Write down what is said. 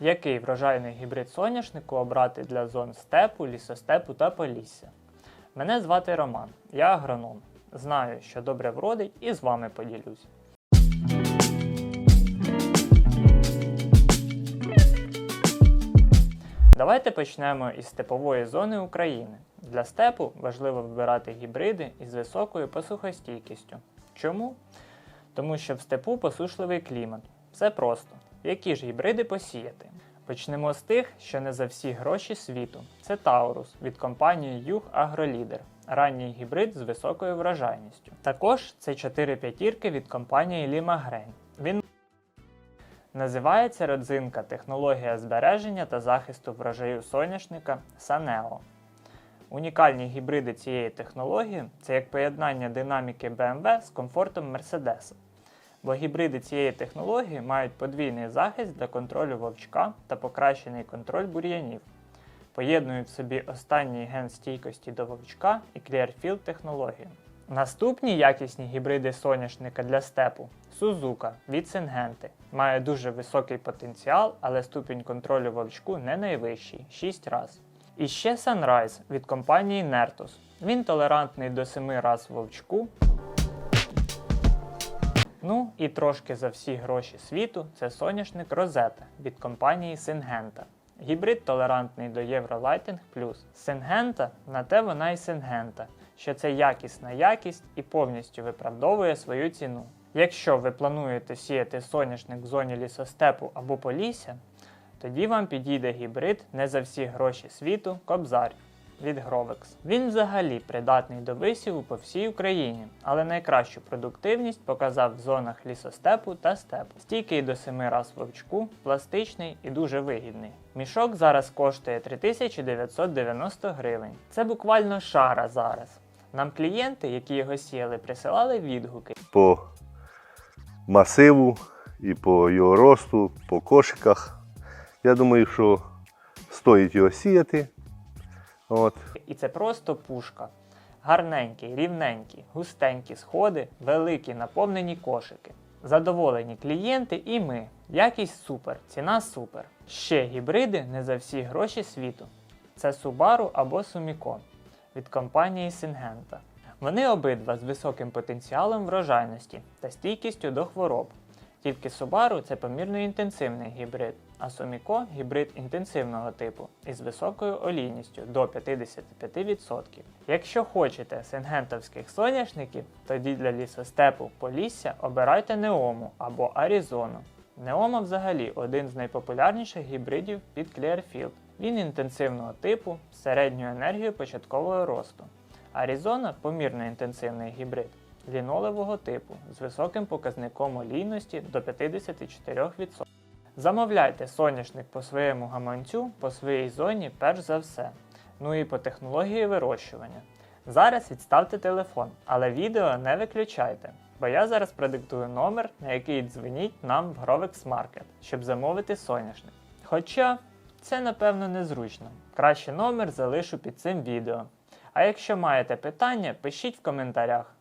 Який врожайний гібрид соняшнику обрати для зон степу, лісостепу та полісся? Мене звати Роман, я агроном. Знаю, що добре вродить, і з вами поділюсь. Давайте почнемо із степової зони України. Для степу важливо вибирати гібриди із високою посухостійкістю. Чому? Тому що в степу посушливий клімат. Все просто. Які ж гібриди посіяти? Почнемо з тих, що не за всі гроші світу. Це Таурус від компанії Юг Агролідер, ранній гібрид з високою врожайністю. Також це 4 п'ятірки від компанії Lima Grain. Він називається родзинка технологія збереження та захисту врожаю соняшника Санео. Унікальні гібриди цієї технології це як поєднання динаміки BMW з комфортом Мерседеса. Бо гібриди цієї технології мають подвійний захист для контролю вовчка та покращений контроль бур'янів, поєднують в собі останній ген стійкості до вовчка і Clearfield технологію. Наступні якісні гібриди соняшника для степу Сузука від Сингенти. Має дуже високий потенціал, але ступінь контролю вовчку не найвищий 6 раз. І ще Sunrise від компанії Nertus. Він толерантний до 7 раз вовчку. Ну і трошки за всі гроші світу це соняшник Розета від компанії Syngenta. Гібрид толерантний до Євролайтинг Plus. Syngenta на те вона і Syngenta, що це якісна якість і повністю виправдовує свою ціну. Якщо ви плануєте сіяти соняшник в зоні лісостепу або полісся, тоді вам підійде гібрид не за всі гроші світу Кобзар від Grovex. Він взагалі придатний до висіву по всій Україні, але найкращу продуктивність показав в зонах лісостепу та степу. Стійкий до 7 раз вовчку, пластичний і дуже вигідний. Мішок зараз коштує 3990 гривень. Це буквально шара зараз. Нам клієнти, які його сіяли, присилали відгуки. по масиву і по його росту, по кошиках. Я думаю, що стоїть його сіяти. От. І це просто пушка. Гарненькі, рівненькі, густенькі сходи, великі наповнені кошики. Задоволені клієнти і ми. Якість супер, ціна супер. Ще гібриди не за всі гроші світу. Це Subaru або Sumiko від компанії Syngenta. Вони обидва з високим потенціалом врожайності та стійкістю до хвороб. Тільки Subaru це помірно інтенсивний гібрид, а Sumiko – гібрид інтенсивного типу із високою олійністю до 55%. Якщо хочете сингентовських соняшників, тоді для лісостепу Полісся обирайте Неому або Аризону. Неома взагалі один з найпопулярніших гібридів під Clearfield. Він інтенсивного типу середньою енергією початкового росту. Аризона помірно інтенсивний гібрид лінолевого типу з високим показником олійності до 54%. Замовляйте соняшник по своєму гаманцю, по своїй зоні перш за все. Ну і по технології вирощування. Зараз відставте телефон, але відео не виключайте, бо я зараз продиктую номер, на який дзвоніть нам в Grovex Market, щоб замовити соняшник. Хоча це напевно незручно. Краще номер залишу під цим відео. А якщо маєте питання, пишіть в коментарях.